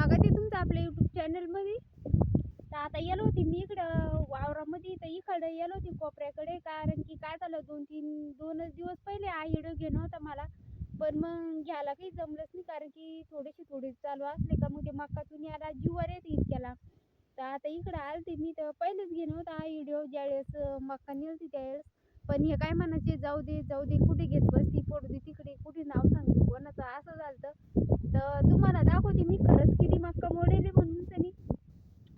स्वागत आहे तुमचं आपल्या युट्यूब चॅनलमध्ये तर आता येलो होती मी इकडं वावरामध्ये तर इकडं येलो होती कोपऱ्याकडे. कारण की काय झालं दोन तीन दोनच दिवस पहिले हा घेणं होता मला. पण मग घ्यायला काही जमलंच नाही कारण की थोडेसे थोडे चालू असले का मग ते मक्कातून यायला जीवर येते इतक्याला. तर आता इकडं आलते मी तर पहिलेच घेणं होता हा व्हिडिओ ज्यावेळेस मक्का नेलती त्यावेळेस. पण हे काय म्हणायचे जाऊ दे जाऊ दे कुठे घेत बस पडू दे तिकडे कुठे नाव सांगते कोणाचं असं झालं तर तुम्हाला दाखवते मी खरंच किती मक्का मोडेले म्हणून सनी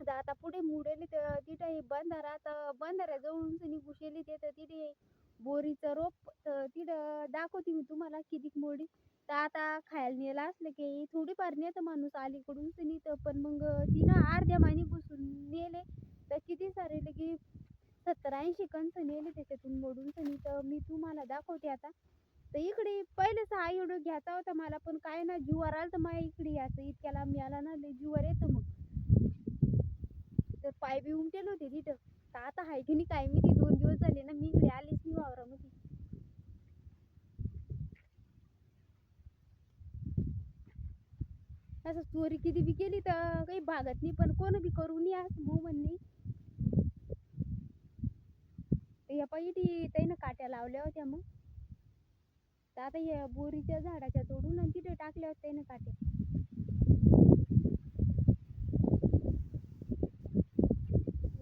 तर आता पुढे मोडेले तर तिथं हे बंधारा तर बंधाऱ्याजवळून सनी घुसेली ते तर तिथे बोरीचं रोप तिथं दाखवते मी तुम्हाला किती मोडी. तर आता खायला नेला असलं की थोडीफार नेतं माणूस अलीकडून सनी तर पण मग तिनं अर्ध्या माने घुसून नेले. तर किती सारे लगे सत्तर ऐंशी कंच नेले त्याच्यातून मोडून सनी तर मी तुम्हाला दाखवते आता. तर इकडे पहिलेच हा व्हिडिओ घ्यायचा होता मला पण काय ना जुवार आलं तर माझ्या इकडे यायचं इतक्याला मी आला ना जुवार येतं मग. तर पाय बी उमटेल होते तिथं. तर आता हाय की नाही काय मी ती दोन दिवस झाले ना मी इकडे आलीच नाही वावरामध्ये असं चोरी बी केली तर काही भागत नाही पण कोण बी करू नये असं मग म्हणणे. या पहिली त्यानं काट्या लावल्या होत्या मग. तर आता या बोरीच्या झाडाच्या तोडून आणि तिथे टाकल्या होत्या त्यानं काट्या.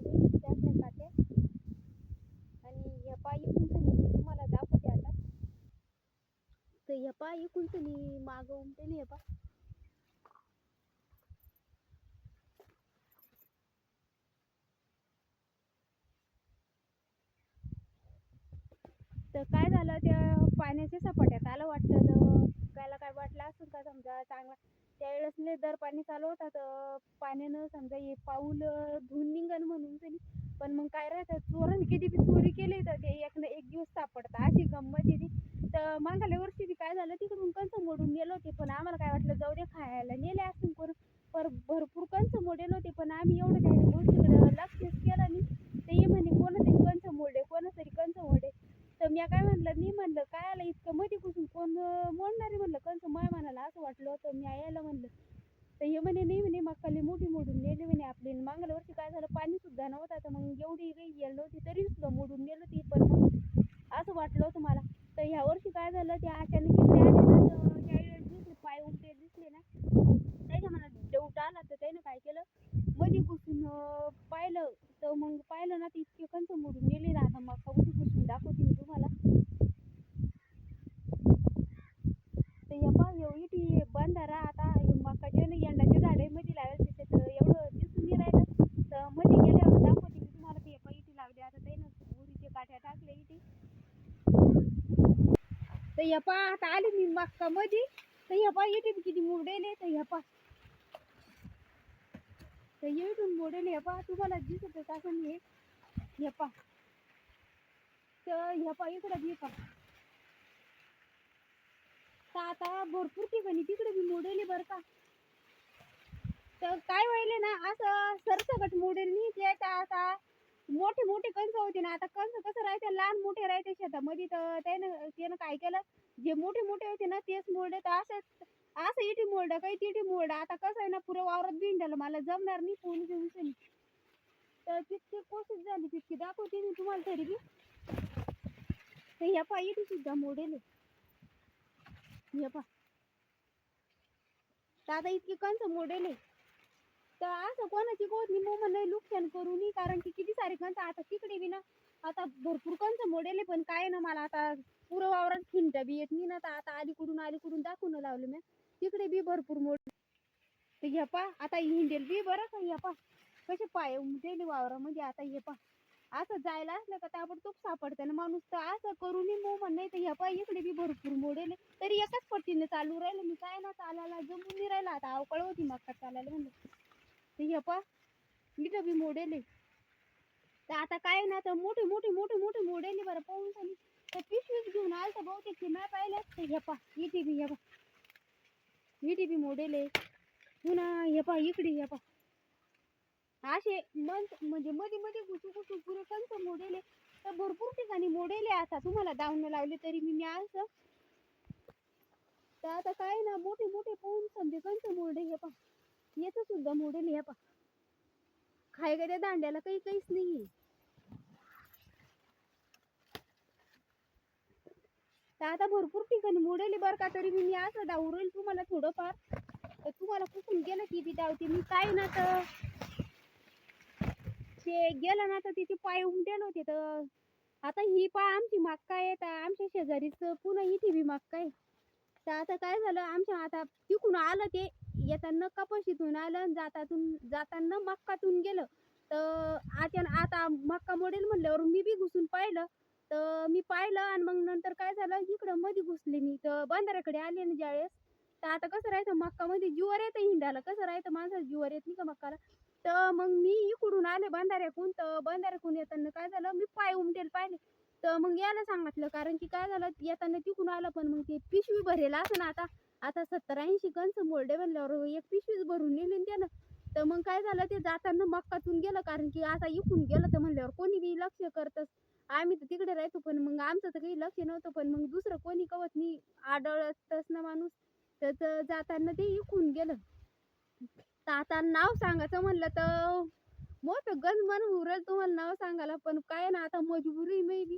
इथे टाकल्या काट्या. आणि या मागवून कुंचनी मी तुम्हाला दाखवते आता तर या पायी कुंचनी मागं उमटेली आहे पा तर काय झालं त्या पाण्याच्या सपाट्यात आलं वाटतं तर त्याला काय वाटलं असं का समजा? चांगला. त्यावेळेस लय दर पाणी चालू होता तर पाण्यानं समजा हे पाऊल धुवून निघन म्हणून तरी. पण मग काय राहतं चोरण किती बी चोरी केली तर ते एक ना एक दिवस सापडतं. अशी गंमत आहे ती. तर मागल्या वर्षी बी काय झालं तिकडून कंच मोडून गेलो होते. पण आम्हाला काय वाटलं जाऊ दे खायला नेल्या असतील पर पर भरपूर कंच मोडेल होते पण आम्ही एवढं त्या गोष्टीकडे लक्षच केलं नाही ते ये म्हणे कोणतरी कंच मोडे कोणातरी कंच मोडे तर मी काय म्हणलं काय आलं इतकं? मध्ये कुसून कोण अं, मोडणार? म्हणलं कंस माय म्हणाला असं वाटलं होतं मी यायला म्हणलं. तर हे म्हणे नाही म्हणे मक्काली मोठी मोडून नेली म्हणे आपली. आणि मागल्या वर्षी काय झालं पाणी सुद्धा नव्हतं. तर मग एवढी काही येल नव्हती तरी सुद्धा मोडून नेलं ती पण मग असं वाटलं होतं मला. तर ह्या वर्षी काय झालं ते अचानक इकडे आले ना तर त्यावेळेस दिसले पाय उलटे दिसले ना त्याच्या मनात डाऊट आला तर त्यानं काय केलं मध्ये घुसून अं, पाहिलं तर मग पाहिलं ना ते इतके कंच मोडून नेले ना आता मग उभी घुसून दाखवते मी तुम्हाला तर या पा इथे बंधारा आता हे मकाचे ना यंडाचे झाडे मध्ये लावेल त्याच्यात एवढं दिसून नाही राहिलं तर मध्ये गेल्यावर दाखवते मी तुम्हाला ते पा इथे लावले आता त्यानं उरीचे काठ्या टाकले इथे तर या पा आता आले मी मागका मध्ये तर या पा येते किती मोडेले तर या पा. तर येऊन मोडेल हे पा तुम्हाला दिसत असं हे हे पा. तर हे पा इकडं बी पा. तर आता भरपूर ठिकाणी तिकडे बी मोडेल बरं का. तर काय व्हायले ना असं सरसकट मोडेल नाही ते आता मोठे मोठे कंस होते ना आता कंस कसं राहते? लहान मोठे राहते शेतामध्ये तर त्यानं त्यानं काय केलं? जे मोठे मोठे होते ना तेच मोडे तर असंच असं इथे मोरडं काही तिथे मोरडं. आता कसं आहे ना पुरं वावरात भिंडलं. मला जमणार नाही फोन घेऊन सनी तर तितकी कोशिश झाली तितकी दाखवते मी तुम्हाला तरी बी. तर ह्या पा इथे सुद्धा मोडेल हे पा तर आता इतकी कंच मोडेल आहे. तर असं कोणाची गोत नाही नाही नुकसान करू नये कारण की किती सारे कंच आता तिकडे बी ना आता भरपूर कंच मोडेल आहे, पण काय ना मला आता पुरं वावरात खिंट बी येत नाही ना तर आता अलीकडून अलीकडून दाखवून लावलं मी. तिकडे बी भरपूर मोड तर हे पा आता हिंडेल बी बरं का हे पा. कसे पाय उमटेले वावरामध्ये आता हे पा. असं जायला असलं का ताबडतोब सापडतं ना माणूस तर असं करू नये नाही तर ह्या पा इकडे बी भरपूर मोडेल तरी एकाच पट्टीने चालू राहिलं मी काय ना चालायला जमून नाही राहिला आता अवकळ होती मग चालायला म्हणलं. तर पा इथं बी मोडेले तर आता काय ना तर मोठे मोठे मोठे मोठे मोडेले बरं पाहून झाली. तर पिशवीच घेऊन आलं तर बहुतेक ते नाही पाहिले असते ह्या पा इथे बी ह्या पा इथे बी मोडेले पुन्हा हे पा इकडे हे पा असे मन म्हणजे मध्ये मध्ये घुसू घुसू पुरे कंच मोडेले तर भरपूर ठिकाणी मोडेले आता. तुम्हाला दावणं लावले तरी मी असं तर आता काय ना मोठे मोठे पाहून समजे कंच मोडे हे पा याच सुद्धा मोडेल या पा खाय का त्या दांड्याला काही काहीच नाही तर आता भरपूर ठिकाणी मोडेल बरं का तरी मी असं डावरेल तुम्हाला थोडंफार. तर तुम्हाला कुठून गेलं की ती डावते. मी काय ना तर ते गेलं ना तर तिथे पाय उमटेल होते तर आता ही पा आमची मक्का आहे? तर आमच्या शेजारीच पुन्हा इथे बी मक्का आहे तर आता काय झालं? आमच्या आता तिकून आलं ते. येताना कपाशीतून आलं आणि जातातून जाताना मक्कातून गेलं. तर आता आता मक्का मोडेल म्हणल्यावर मी बी घुसून पाहिलं. तर मी पाहिलं आणि मग नंतर काय झालं? इकडं मध्ये घुसले मी. तर बंधाऱ्याकडे आले ना ज्यावेळेस तर आता कसं राहायचं? मक्कामध्ये जीवर येतं हिंडाला कसं राहायचं? माणसाला जीवर येत नाही का मक्काला? तर मग मी इकडून आले बंधाऱ्याकून तर बंधाऱ्याकून येताना काय झालं? मी पाय उमटेल पाहिले. तर मग यायला सांगितलं. कारण की काय झालं? येताना तिकून आलं पण मग ते पिशवी भरेल असं ना आता. आता सत्तर ऐंशी कणस मोरडे बनल्यावर एक पिशवीच भरून नेली त्यानं. तर मग काय झालं ते जाताना मक्कातून गेलं कारण की आता इकून गेलं तर म्हणल्यावर कोणी बी लक्ष करतच. आम्ही तर तिकडे राहतो पण मग आमचं तर काही लक्ष नव्हतं पण मग दुसरं कोणी कवत नाही आढळतच ना माणूस. तर जाताना ते इकून गेलं. तर आता नाव सांगायचं म्हणलं तर मोठं गंज मन उरल तुम्हाला नाव सांगायला पण काय ना आता मजबुरी मे बी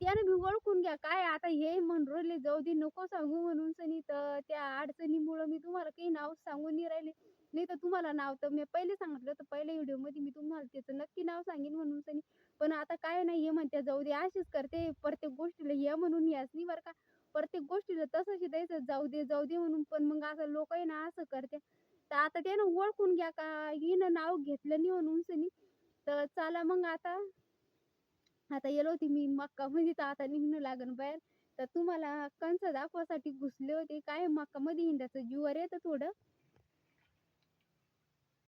त्यानं बी घ्या. काय आता हे म्हणले जाऊ दे नको सांगू म्हणून सनी. तर त्या अडचणीमुळं मी तुम्हाला काही नाव सांगून नाही राहिले. नाही तर तुम्हाला नाव तर मी पहिले सांगितलं तर पहिल्या व्हिडिओमध्ये मी तुम्हाला त्याचं नक्की नाव सांगेन म्हणून सनी. पण आता काय नाही हे म्हणते जाऊ दे अशीच करते प्रत्येक गोष्टीला हे म्हणून याच नाही बरं का. प्रत्येक गोष्टीला तसंच द्यायचं जाऊ दे जाऊ दे म्हणून. पण मग असं लोक आहे ना असं करते तर आता त्यानं ओळखून घ्या का हिनं नाव घेतलं नाही म्हणून सनी. तर चला मग आता. आता येलो होती मी मक्का मध्ये तर आता निघणं लागन बाहेर. तर तुम्हाला कंस दाखवासाठी घुसले होते. काय मक्का मध्ये हिंडाचं जीवर येतं थोडं.